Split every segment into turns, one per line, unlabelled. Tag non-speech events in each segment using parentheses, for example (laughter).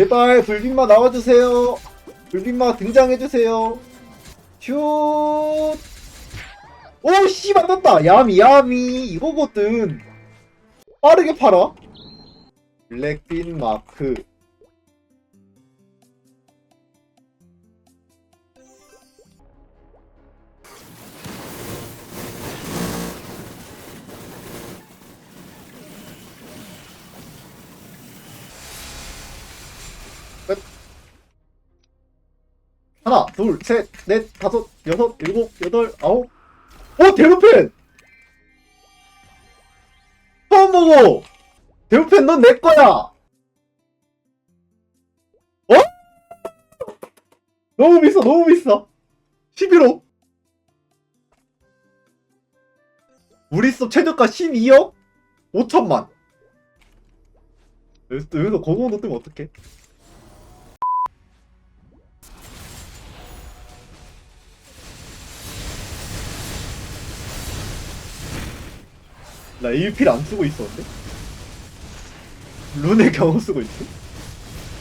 제발 불빛마 나와주세요. 불빛마 등장해주세요. 슛. 오 씨 만났다. 야미 야미 이거거든. 빠르게 팔아. 블랙빈 마크. 하나, 둘, 셋, 넷, 다섯, 여섯, 일곱, 여덟, 아홉. 어, 대부팬! 처음 보고! 대부팬 넌내 거야! 어? 너무 비싸, 너무 비싸. 11억. 우리 수 최저가 12억? 5천만. 여기서, 여기서 고공도 뜨면 어떡해? 나 1필 안 쓰고 있었는데? 룬의 (laughs) 경우 쓰고 있어?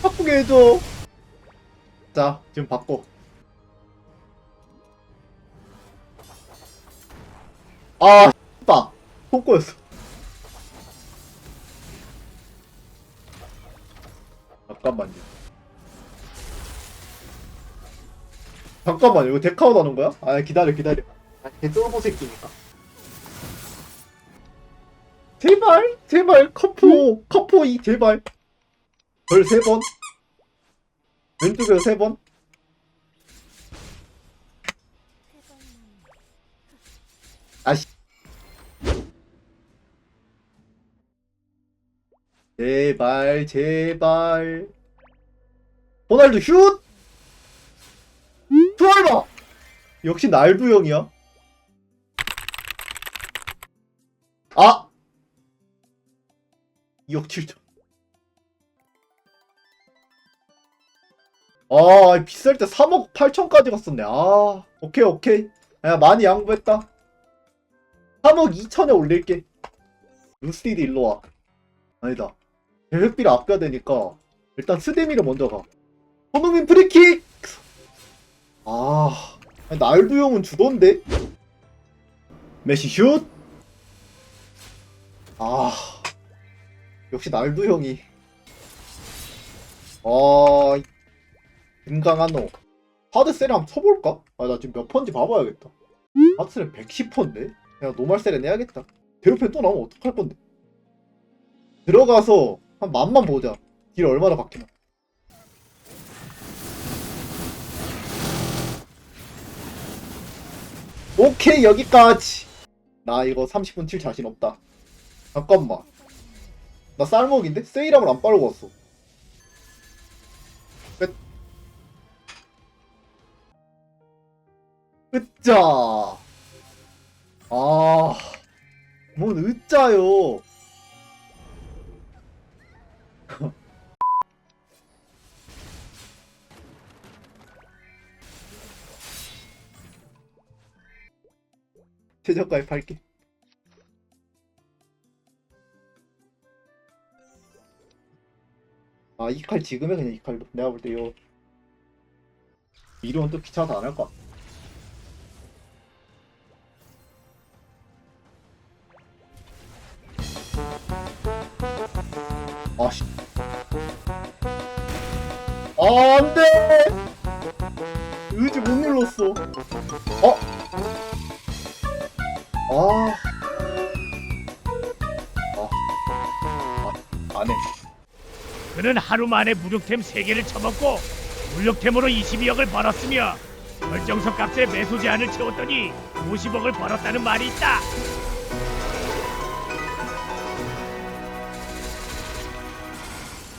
바꾸게 해줘! 자, 지금 바꿔. 아, 빠! 손꼬였어. 잠깐만요. 잠깐만요, 이거 데카웃 하는 거야? 아, 기다려, 기다려. 아, 개쫄보 새끼니까. 제발 제발 커포 커포 이 제발. 별세 번. 왼쪽에 세번. 아씨. 제발 제발. 호날두 슛! 투알바! 역시 날두 형이야. 아 2억 7천. 아, 비쌀 때 3억 8천까지 갔었네. 아, 오케이, 오케이. 야, 많이 양보했다. 3억 2천에 올릴게. 루시디 일로 와. 아니다. 계획비를 아껴야 되니까, 일단 스데미를 먼저 가. 손흥민 프리킥! 아, 날두 형은 주던데? 메시 슛! 아. 역시 날두 형이. 아 김강한호. 하드셀 한번 쳐볼까? 아 나 지금 몇 펀지 봐봐야겠다. 하드셀 110펀데? 그냥 노말셀에 내야겠다. 대우팬 또 나오면 어떡할 건데? 들어가서 한 만만 보자. 딜 얼마나 박히나. 오케이 여기까지. 나 이거 30분 칠 자신 없다. 잠깐만 나 쌀먹인데? 세이람을 안 빠르고 왔어. 끝. 으짜. 아. 뭔 으짜요. (laughs) 최저가에 팔게. 아, 이 칼 지금에 그냥 이 칼로. 내가 볼 때 요. 이름은 또 귀찮아서 안 할 것 같아. 아, 씨. 아, 안 돼! 의지 못 눌렀어. 어? 아. 아. 아, 안 해.
그는 하루 만에 무력템 3개를 처먹고 무력템으로 22억을 벌었으며 결정석 값에 매수 제한을 채웠더니 50억을 벌었다는 말이 있다.